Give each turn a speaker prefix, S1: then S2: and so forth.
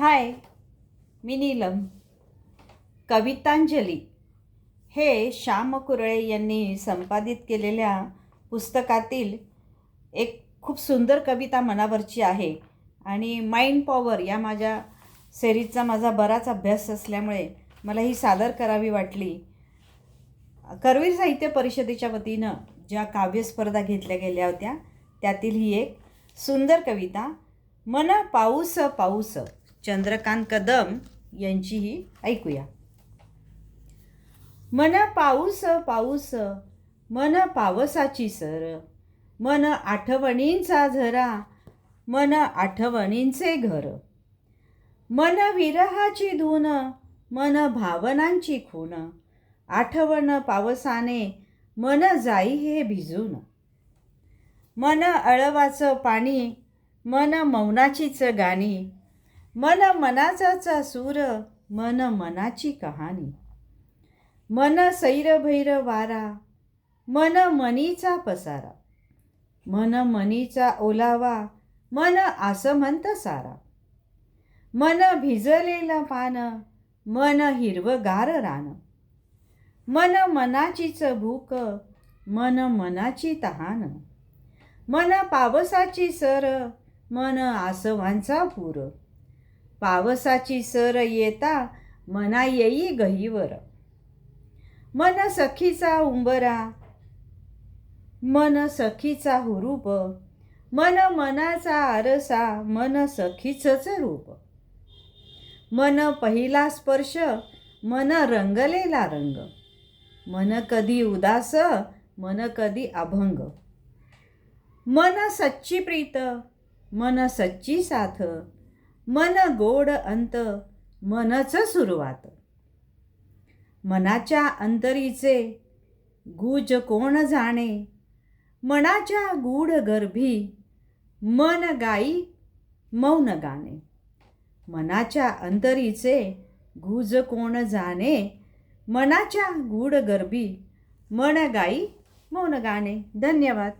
S1: हाय मी नीलम. कवितांजली. हे श्याम कुरळे यांनी संपादित केलेल्या पुस्तकातील एक खूप सुंदर कविता मनावरची आहे आणि माइंड पॉवर या माझ्या सेरीजचा माझा बराच अभ्यास असल्यामुळे मला ही सादर करावी वाटली. करवीर साहित्य परिषदेच्या वतीनं ज्या काव्यस्पर्धा घेतल्या गेल्या होत्या त्यातील ही एक सुंदर कविता मन पाऊस पाऊस. चंद्रकांत कदम यांची ही ऐकूया. मन पाऊस पाऊस मन पावसाची सर. मन आठवणींचा झरा मन आठवणींचे घर. मन विरहाची धून मन भावनांची खून. आठवण पावसाने मन जाई हे भिजून. मन अळवाचं पाणी मन मौनाचीच गाणी. मन मनाचाचा सूर मन मनाची कहाणी. मन सैरभैर वारा मन मनीचा पसारा. मन मनीचा ओलावा मन आसमंत सारा. मन भिजलेलं पान मन हिरवगार रान. मन मनाचीच भूक मन मनाची तहान. मन पावसाची सर मन आसवांचा पूर. पावसाची सर येता मना येई गहीवर मन सखीचा उंबरा मन सखीचा हुरूप. मन मनाचा आरसा मन सखीचंच रूप. मन पहिला स्पर्श मन रंगलेला रंग. मन कधी उदास मन कधी अभंग. मन सच्ची प्रीत मन सच्ची साथ. मन गोड अंत मनच सुरुवात. मनाच्या अंतरीचे गुज कोण जाणे? मनाच्या गूढ गर्भी मन गाई मौन गाणे. मनाच्या अंतरीचे गुज कोण जाणे? मनाच्या गूढ गर्भी मन गाई मौन गाणे. धन्यवाद.